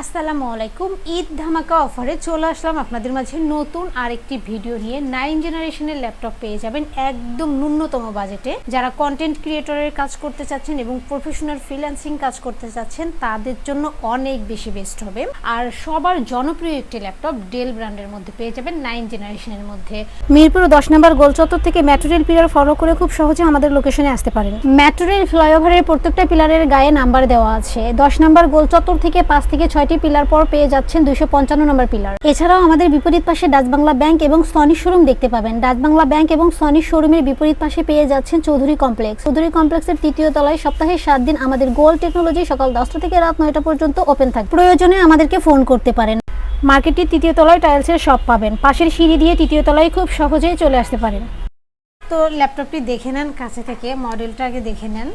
আসসালামু আলাইকুম। ঈদ ধামাকা অফারে চলে আসলাম আপনাদের মাঝে নতুন আরেকটি ভিডিও নিয়ে। নাইন জেনারেশনের ল্যাপটপ পেয়ে যাবেন একদম ন্যূনতম বাজেটে। যারা কন্টেন্ট ক্রিয়েটরের কাজ করতে চাচ্ছেন এবং প্রফেশনাল ফ্রিল্যান্সিং কাজ করতে চাচ্ছেন, তাদের জন্য অনেক বেশি বেস্ট হবে। আর সবার জনপ্রিয় একটি ল্যাপটপ ডেল ব্র্যান্ডের মধ্যে পেয়ে যাবেন নাইন জেনারেশনের মধ্যে। মিরপুর দশ নম্বর গোলচত্বর থেকে ম্যাটেরিয়াল পিলার ফলো করে খুব সহজে আমাদের লোকেশনে আসতে পারেন। ম্যাটেরিয়াল ফ্লাইওভারের প্রত্যেকটা পিলারের গায়ে নাম্বার দেওয়া আছে। দশ নম্বর গোলচত্বর থেকে পাঁচ থেকে ছয়টি পিলার পর পেয়ে যাচ্ছেন দুইশো পঞ্চান্ন নম্বর পিলার। এছাড়াও আমাদের বিপরীত পাশে ডাচ বাংলা ব্যাংক এবং সনি শোরুম দেখতে পাবেন। ডাচ বাংলা ব্যাংক এবং সনি শোরুমের বিপরীত পাশে পেয়ে যাচ্ছেন চৌধুরী কমপ্লেক্স। চৌধুরী কমপ্লেক্সের তৃতীয় তলায় সপ্তাহে সাত দিন আমাদের গোল টেকনোলজি সকাল দশটা থেকে রাত নয়টা পর্যন্ত ওপেন থাকে প্রয়োজনে আমাদেরকে ফোন করতে পারেন। মার্কেটটির তৃতীয় তলায় টাইলসের শপ পাবেন। পাশের সিঁড়ি দিয়ে তৃতীয় তলায় খুব সহজেই চলে আসতে পারেন। তো ল্যাপটপটি দেখে নেন কাছে থেকে মডেলটা আগে দেখে নেন।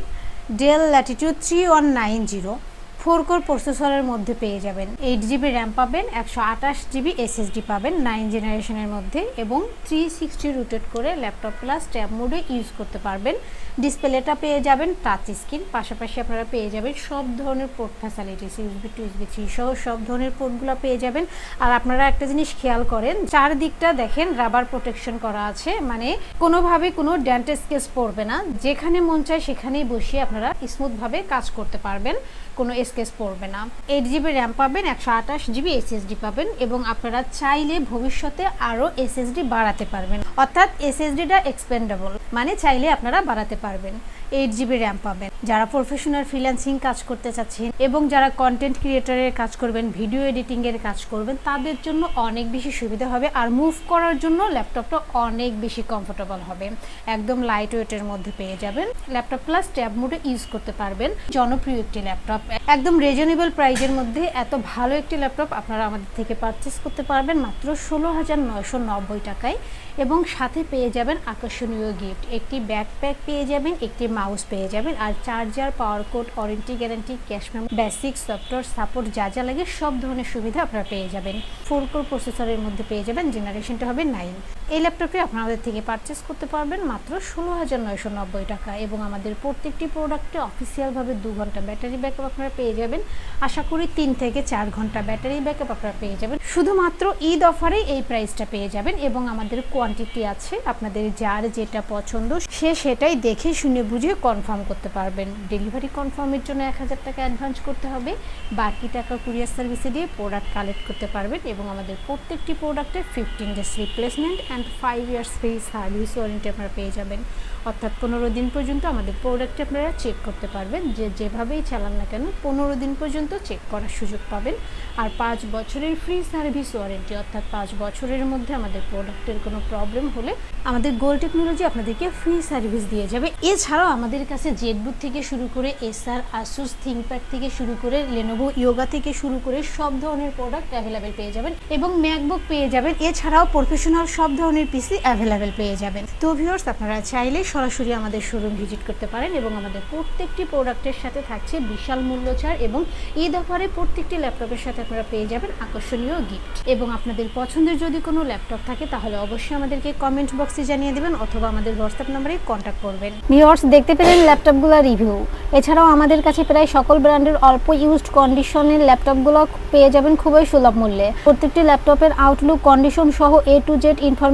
Dell Latitude three one nine zero. Four core প্রসেসরের মধ্যে পেয়ে যাবেন। এইট জিবি র্যাম পাবেন, একশো আঠাশ জিবি এসএসডি পাবেন, নাইন জেনারেশনের মধ্যে এবং থ্রি সিক্সটি রুটেট করে ল্যাপটপ প্লাস ট্যাব মোডে ইউজ করতে পারবেন। ডিসপ্লেটা পেয়ে যাবেন টাচ স্ক্রিন, পাশাপাশি আপনারা পেয়ে যাবেন সব ধরনের port facilities USB two USB three সহ সব ধরনের পোর্টগুলো পেয়ে যাবেন। আর আপনারা একটা জিনিস খেয়াল করেন, চারদিকটা দেখেন রাবার প্রোটেকশন করা আছে মানে কোনোভাবে কোনো ড্যান্ট স্কেচ পড়বে না। যেখানে মন চায় সেখানেই বসিয়ে আপনারা স্মুথভাবে কাজ করতে পারবেন। কোনো স্কেচ পড়বে না। এইট জিবি র্যাম পাবেন, একশো আঠাশ জিবি এসএসডি পাবেন এবং আপনারা চাইলে ভবিষ্যতে আরও এসএসডি বাড়াতে পারবেন। অর্থাৎ এসএসডিটা এক্সপেন্ডেবল মানে চাইলে আপনারা বাড়াতে পারবেন। এইট জিবি র্যাম পাবেন। যারা প্রফেশনাল ফ্রিল্যান্সিং কাজ করতে চাচ্ছেন এবং যারা কন্টেন্ট ক্রিয়েটারের কাজ করবেন ভিডিও এডিটিংয়ের কাজ করবেন, তাদের জন্য অনেক বেশি সুবিধা হবে আর মুভ করার জন্য ল্যাপটপটা অনেক বেশি কমফোর্টেবল হবে। একদম লাইট ওয়েটের মধ্যে পেয়ে যাবেন। ল্যাপটপ প্লাস ট্যাব মোডে ইউজ করতে পারবেন। জনপ্রিয় একটি ল্যাপটপ একদম রিজনেবল প্রাইজের মধ্যে এত ভালো একটি ল্যাপটপ আপনারা আমাদের থেকে পারচেস করতে পারবেন মাত্র ষোলো হাজার নয়শো নব্বই টাকায় এবং সাথে পেয়ে যাবেন আকর্ষণীয় গিফট একটি ব্যাকপ্যাক পেয়ে যাবেন, একটি মাউস পেয়ে যাবেন, আর charger power cord warranty guarantee cash memo basic software support যা যা লাগে সব ধরনের সুবিধা আপনারা পেয়ে যাবেন। ফোর কোর প্রসেসরের মধ্যে পেয়ে যাবেন জেনারেশনটা হবে নাইন এই ল্যাপটপটি আপনাদের থেকে পারচেস করতে পারবেন মাত্র ষোলো হাজার নয়শো নব্বই টাকা এবং আমাদের প্রত্যেকটি প্রোডাক্টে অফিসিয়ালভাবে দু ঘণ্টা ব্যাটারি ব্যাকআপ আপনারা পেয়ে যাবেন। আশা করি তিন থেকে চার ঘণ্টা ব্যাটারি ব্যাকআপ আপনারা পেয়ে যাবেন। শুধুমাত্র ঈদ অফারে এই প্রাইসটা পেয়ে যাবেন এবং আমাদের কোয়ান্টিটি আছে, আপনাদের যার যেটা পছন্দ সে সেটাই দেখে শুনে বুঝে কনফার্ম করতে পারবেন। ডেলিভারি কনফার্মের জন্য এক হাজার টাকা অ্যাডভান্স করতে হবে। বাকি টাকা কুরিয়ার সার্ভিসে দিয়ে প্রোডাক্ট কালেক্ট করতে পারবেন এবং আমাদের প্রত্যেকটি প্রোডাক্টের fifteen days replacement and five years free service warranty আপনারা পেয়ে যাবেন। অর্থাৎ পনেরো দিন পর্যন্ত আমাদের প্রোডাক্টে আপনারা চেক করতে পারবেন। যে যেভাবেই চালান না কেন, পনেরো দিন পর্যন্ত চেক করার সুযোগ পাবেন। আর পাঁচ বছরের ফ্রি সার্ভিস ওয়ারেন্টি অর্থাৎ পাঁচ বছরের মধ্যে আমাদের প্রোডাক্টের কোনো প্রবলেম হলে আমাদের গোল টেকনোলজি আপনাদেরকে ফ্রি সার্ভিস দিয়ে যাবে। এছাড়াও আমাদের কাছে জেটবুক থেকে শুরু করে এসআর আসুস থিঙ্কপ্যাড থেকে শুরু করে লেনোভো ইয়োগা থেকে শুরু করে সব ধরনের প্রোডাক্ট অ্যাভেলেবেল পেয়ে যাবেন এবং ম্যাকবুক পেয়ে যাবেন। এছাড়াও প্রফেশনাল সব ধরনের পিসি অ্যাভেলেবেল পেয়ে যাবেন। তো ভিউয়ার্স আপনারা চাইলে সরাসরি আমাদের শোরুম ভিজিট করতে পারেন এবং আমাদের প্রত্যেকটি প্রোডাক্টের সাথে থাকছে বিশাল মূল্য ছাড় এবং ঈদ অফারে প্রত্যেকটি ল্যাপটপের সাথে আপনারা পেয়ে যাবেন আকর্ষণীয় গিফট এবং আপনাদের পছন্দের যদি কোনো ল্যাপটপ থাকে, তাহলে অবশ্যই আমাদেরকে কমেন্ট বক্সে জানিয়ে দেবেন অথবা আমাদের হোয়াটসঅ্যাপ নাম্বারে কন্ট্যাক্ট করবেন। ভিউয়ার্স দেখতে পেলেন ল্যাপটপগুলো রিভিউ এছাড়াও আমাদের কাছে প্রায় সকল ব্র্যান্ডের অল্প ইউজড কন্ডিশনের ল্যাপটপগুলো পেয়ে যাবেন খুবই সুলভ মূল্যে। প্রত্যেকটি ল্যাপটপের আউটলুক কন্ডিশন সহ এ টু জেড ইনফরমেশন